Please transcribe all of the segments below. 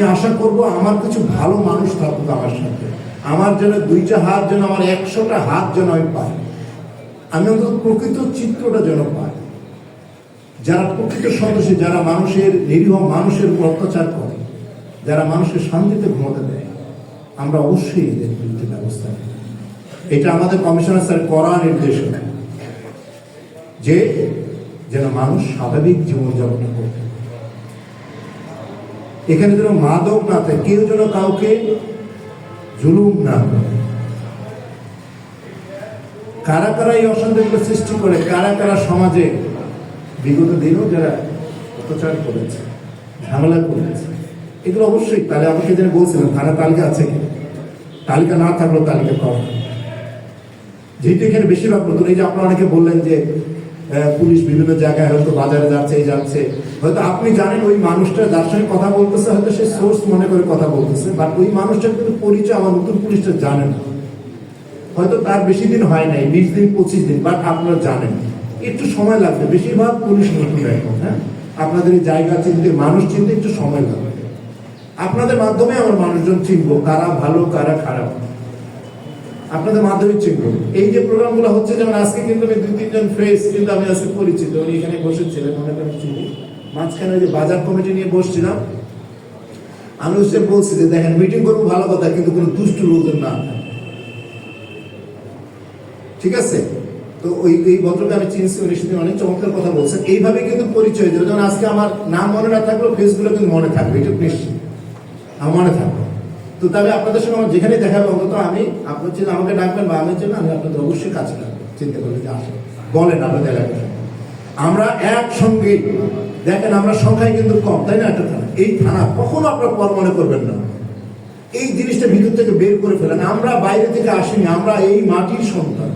আমি আশা করব আমার কিছু ভালো মানুষ থাকুক আমার সাথে। আমার যেন দুইটা হাত যেন আমার একশোটা হাত যেন আমি পাই। আমি অন্তত প্রকৃত চিত্রটা যেন পাই। যারা প্রকৃত সদস্য যারা মানুষের নিরীহ, মানুষের উপর অত্যাচার করে, যারা মানুষের শান্তিতে ঘুমোতে দেয়, আমরা অবশ্যই এদের বিরুদ্ধে ব্যবস্থা নেব। এটা আমাদের কমিশনার স্যার করা নির্দেশনা। যে যেন মানুষ স্বাভাবিক জীবনযাপন করতে। এখানে যেন মাদক না থাকে, কেউ যেন কাউকে জুলুম না করে। কারা কারা এই অশান্তিগুলো সৃষ্টি করে? কারা কারা সমাজে বিগত দিনেও যারা অত্যাচার করেছে, ঝামেলা করেছে, এগুলো অবশ্যই, তাহলে আমাকে যেন বলছিলেন থানা তালিকা আছে কি? তালিকা না থাকলেও তালিকা করা যেহেতু এখানে বেশিরভাগ নতুন এই যে আপনারা অনেকে বললেন যে পুলিশ বিভিন্ন জায়গায় হয়তো বাজারে যাচ্ছে, এই যাচ্ছে। হয়তো আপনি জানেন ওই মানুষটা যার সঙ্গে কথা বলতেছে, হয়তো সে সোর্স মনে করে কথা বলতেছে বাট ওই মানুষটার কিন্তু পরিচয় আমার নতুন পুলিশটা জানে না। হয়তো তার বেশি দিন হয় নাই, বিশ দিন, পঁচিশ দিন বাট আপনারা জানেন। একটু সময় লাগবে, বেশিরভাগ পুলিশ নতুন এখন হ্যাঁ? আপনাদের জায়গা চিনতে, মানুষ চিনতে একটু সময় লাগবে। আপনাদের মাধ্যমে আমার মানুষজন চিনবো, কারা ভালো, কারা খারাপ। আপনাদের মাধ্যমিক চিনবো এই যে প্রোগ্রামগুলো হচ্ছে, যেমন আজকে কিন্তু আমি দুই, তিনজন ফ্রেস কিন্তু আমি আজকে পরিচিত, উনি এখানে বসেছিলেন মনে করেন চিনি মাঝখানে যে বাজার কমিটি নিয়ে বসছিলাম। আমি হচ্ছে বলছি যে, দেখেন মিটিং করব, ভালো কথা, কিন্তু কোনো দুষ্টু লোকজন না ঠিক আছে? তো ওই, এই ভদ্রকে আমি চিনছি, উনি সেদিন অনেক চমৎকার কথা বলছেন। এইভাবে কিন্তু পরিচয় দেবে যেমন আজকে আমার নাম মনে না থাকলেও ফেসগুলো কিন্তু মনে থাকবে, এটা নিশ্চিত। আমার মনে থাকবে। তো তবে আপনাদের সঙ্গে আমার যেখানে দেখা অন্তত আমি আপনার চিন্তা, আমাকে ডাকবেন বা আমি চিন্তা, আমি আপনাদের অবশ্যই কাছে রাখব চিন্তা করলে যে আসেন বলেন আপনাদের এলাকায়। আমরা একসঙ্গে, দেখেন আমরা সংখ্যায় কিন্তু কম, তাই না একটা থানা? এই থানা কখনো আপনার পর মনে করবেন না। এই জিনিসটা ভিতর থেকে বের করে ফেলেন। আমরা বাইরে থেকে আসিনি, আমরা এই মাটির সন্তান।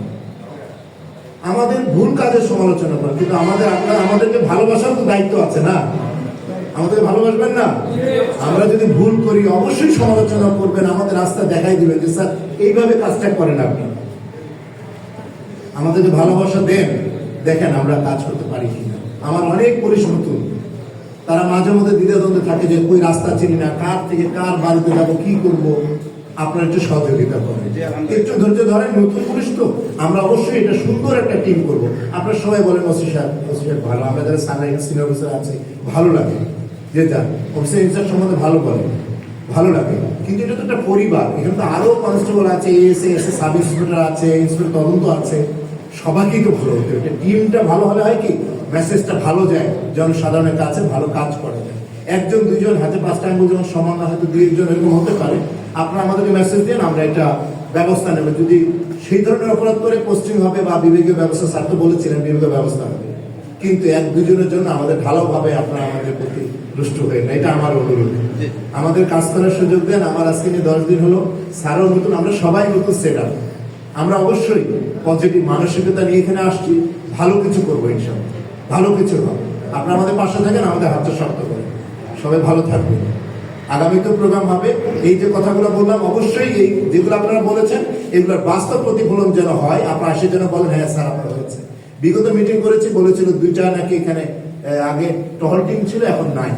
আমাদের ভুল কাজের সমালোচনা করেন, কিন্তু আমাদের আপনার, আমাদেরকে ভালোবাসার তো দায়িত্ব আছে না। আমাদের ভালোবাসবেন না? আমরা যদি ভুল করি, অবশ্যই সমালোচনা করবেন, আমাদের রাস্তা দেখাই দিবেন যে, স্যার, এইভাবে কাজটা করেন আপনি। আমাদেরকে ভালোবাসা দেন, দেখেন আমরা কাজ করতে পারি কিনা। আমার অনেক পুলিশ তারা মাঝে মধ্যে দ্বিধাদ্বন্দ্বে থাকে যে ওই রাস্তা চিনি না, কার থেকে কার বাড়িতে যাব, কি করব? আপনার একটু সহযোগিতা করেন। একটু ধৈর্য ধরেন, নতুন পুলিশ তো। আমরা অবশ্যই এটা সুন্দর একটা টিম করব। আপনারা সবাই বলেন, ওসি সাহেব ওসি সাহেব, ভালো। আমরা যারা সামনে সিনিয়র আছে, ভালো লাগে। যে যান অফিসার ইনচার্জ সম্বন্ধে ভালো বলে। ভালো লাগে। কিন্তু এটা তো একটা পরিবার। এখানে তো আরও কনস্টেবল আছে এসে এসে সাব ইন্সপেক্টর আছে ইন্সপেক্টর তদন্ত আছে। সবাইকেই তো ভালো হতে হবে। টিমটা ভালো হলে হয় কি? মেসেজটা ভালো যায়। জনসাধারণের কাছে ভালো কাজ করে। একজন, দুইজন, হাতে পাঁচটা আঙ্গুল যেমন সমান না, হয়তো দুই, একজন এরকম হতে পারে। আপনারা আমাদেরকে মেসেজ দিন, আমরা এটা ব্যবস্থা নেব। যদি সেই ধরনের অপরাধ করে পোস্টিং হবে বা বিবেকীয় ব্যবস্থা স্যার তো বলেছিলেন বিবেকীয় ব্যবস্থা। হবে কিন্তু এক দুজনের জন্য আমাদের ভালোভাবে আপনারা আমাদের প্রতি দুষ্ট হয়ে না এটা আমার অনুরোধ। আমাদের কাজ করার সুযোগ দেন। আমার আজকে নিয়ে দশ দিন হলো। স্যারও নতুন। আমরা সবাই নতুন সেট আপ আমরা অবশ্যই পজিটিভ মানসিকতা নিয়ে এখানে আসছি। ভালো কিছু করব ইনশাল্লাহ ভালো কিছু হবে। আপনারা আমাদের পাশে থাকেন আমাদের হাতটা শক্ত করেন সবাই ভালো থাকবেন। আগামীতে প্রোগ্রাম হবে। এই যে কথাগুলো বললাম অবশ্যই এই যেগুলো আপনারা বলেছেন এগুলোর বাস্তব প্রতিফলন যেন হয় আপনারা সে যেন বলেন হ্যাঁ স্যার আপনারা হয়েছে। বিগত মিটিং করেছি, বলেছিল দুইটা নাকি এখানে আগে টহল টিম ছিল, এখন নাই।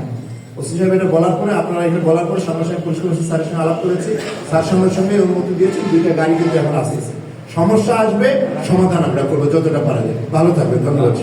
ওসি সাহেব এটা বলার পরে, আপনারা এখানে বলার পরে সঙ্গে সঙ্গে কমিশন স্যারের সঙ্গে আলাপ করেছি। স্যার সঙ্গে সঙ্গে অনুমতি দিয়েছি দুইটা গাড়ি কিন্তু এখন আসতেছে। সমস্যা আসবে, সমাধান আমরা করব, যতটা পারা যায়। ভালো থাকবে ধন্যবাদ।